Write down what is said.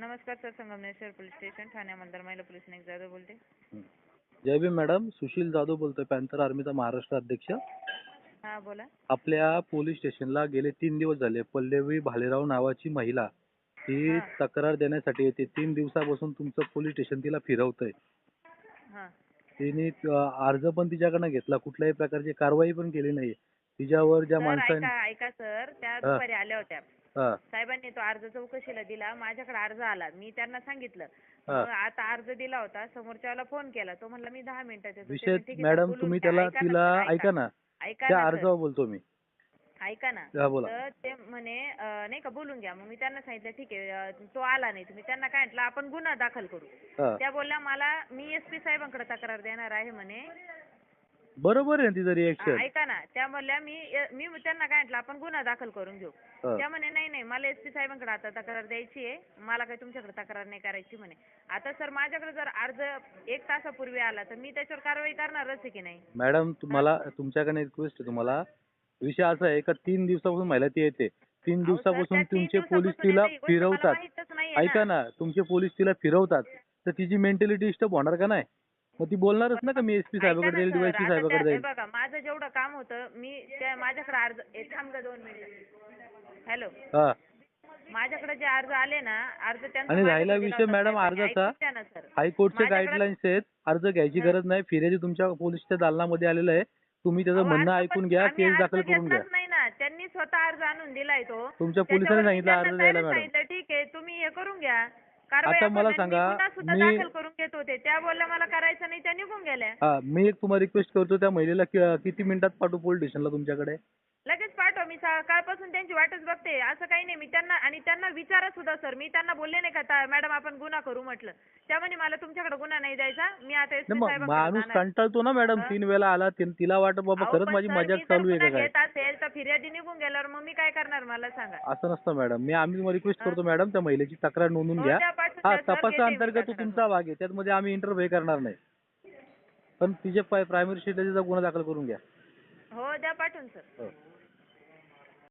नमस्कार sir Sangameshwar police station ठाणे अंमलदार महिला पोलीस नाईक जाधव बोलते. जय भीम मॅडम सुशील जाधव बोलतोय पॅन्थर आर्मीचा महाराष्ट्र अध्यक्ष. हां बोला. आपल्या पोलीस स्टेशनला गेले तीन दिवस झाले पल्लवी भालेराव नावाची महिला ही. तक्रार देण्यासाठी येते. तीन दिवसापासून तुमचं पोलीस स्टेशन तिला फिरवतंय. हां. तिने अर्ज पण तिच्याकडनं घेतला कुठल्याही प्रकारची कारवाई पण केली नाही तिच्यावर ज्या सर माणसाने ऐका ऐका सर. त्या हा. दुपारी आल्या होत्या. हा. साहेबांनी तो अर्ज चौकशीला दिला. माझ्याकडे अर्ज आला. मी त्यांना सांगितलं. हा. मग आता अर्ज दिला होता. समोरच्याला फोन केला. तो म्हणला मी दहा मिनिटात येतो विषय त्याने, ठीक आहे, मॅडम बोलून तुम्ही घ्या. त्याला ऐका ना तिला सर, ऐका. ना. ऐका त्या ना सर. अर्जावर बोलतो मी. ऐका ना. हा, बोला. तर ते म्हणे अं, नाही का बोलून घ्या. मग मी त्यांना सांगितलं ठीक आहे अं, तो आला नाही. तुम्ही त्यांना काय म्हटलं आपण गुन्हा दाखल करू. हा. त्या बोलल्या मला मी एस पी साहेबांकडे तक्रार देणार आहे म्हणे. बरोबर आहे ना तिचं रिएक्शन ऐका ना त्या म्हणल्या मी मी त्यांना काय म्हटलं आपण गुन्हा दाखल करून घेऊ. त्या म्हणे नाही नाही मला एस पी साहेबांकडे आता तक्रार द्यायची आहे. मला काही तुमच्याकडे तक्रार नाही करायची म्हणे. आता सर माझ्याकडे जर अर्ज एक तासापूर्वी आला तर मी त्याच्यावर कारवाई करणारच आहे की नाही? मॅडम तुम्हाला तुमच्याकडे रिक्वेस्ट आहे तुम्हाला. विषय असा आहे का तीन दिवसापासून महिला ती. येते तीन दिवसापासून तुमचे पोलीस तिला फिरवतात. ऐका ना. तुमचे पोलीस तिला फिरवतात. तर तिची मेंटॅलिटी डिस्टर्ब होणार का नाही? मग ती बोलणारच ना का मी एस पी ऐका साहेबाकडे जाईल डीवायसी साहेबाकडे जाईल. बघा माझं जेवढं काम होतं मी त्या माझ्याकडे अर्ज ए, थांब गं दोन मिनिटं. हॅलो. हा. माझ्याकडे जे अर्ज आले ना अर्ज त्यांचा आणि राहिला माझ्याकडे विषय दिला मॅडम. अर्जाचा ऐकून घ्या ना सर. हायकोर्टचे माझ्याकडे- गाईडलाईन्स आहेत अर्ज घ्यायची. गरज नाही फिर्यादी तुमच्या पोलीसच्या दालनामध्ये आलेलं आहे. तुम्ही त्याचं अहो, म्हणणं अर्ज ऐकून घ्या आम्ही केस अर्ज दाखल करून घ्या. घेतलाच नाही ना. त्यांनी स्वतः अर्ज आणून दिलाय तो. तुमच्या पोलिसांनी त्याच्यावर सांगितलं त्यांना अर्ज द्यायला मॅडम. सांगितलं ठीक आहे तुम्ही हे करून घ्या. आता मला सांगा, मी- दाखल करून घेत होते. त्या बोलल्या मला करायचं नाही त्या निघून गेल्या. हा मी एक तुम्हाला रिक्वेस्ट करतो त्या महिलेला कि- किती मिनिटात पाठवू पोलीस स्टेशनला तुमच्याकडे? लगेच पाठवा मी सकाळपासून त्यांची वाटच बघते. असं काही नाही मी त्यांना आणि त्यांना विचारा सुद्धा सर. मी त्यांना बोलले नाही का ता- मॅडम आपण गुन्हा करू म्हटलं. त्या म्हणे मला तुमच्याकडे गुन्हा नाही द्यायचा. मी आता मग माणूस. कंटाळतो ना मॅडम हा. तीन वेळा आला तिला वाटत बाबा खरंच माझी मजाक चालू आहे का गुन्हा काय? घेत असेल तर फिर्यादी निघून गेल्यावर मग मी काय करणार मला सांगा. असं नसतं मॅडम. मी आम्ही तुम्हाला रिक्वेस्ट करतो मॅडम त्या महिलेची तक्रार नोंदवून हो, घ्या द्या पाठवून हा द्या, सर, तपासा मी अंतर्गत तो तक्रार. तुमचा भाग आहे त्यामध्ये आम्ही इंटरव्ह्यू करणार नाही. पण तिचे प्रायमरी स्टेटचा गुन्हा दाखल करून घ्या. हो द्या पाठवून सर. हो.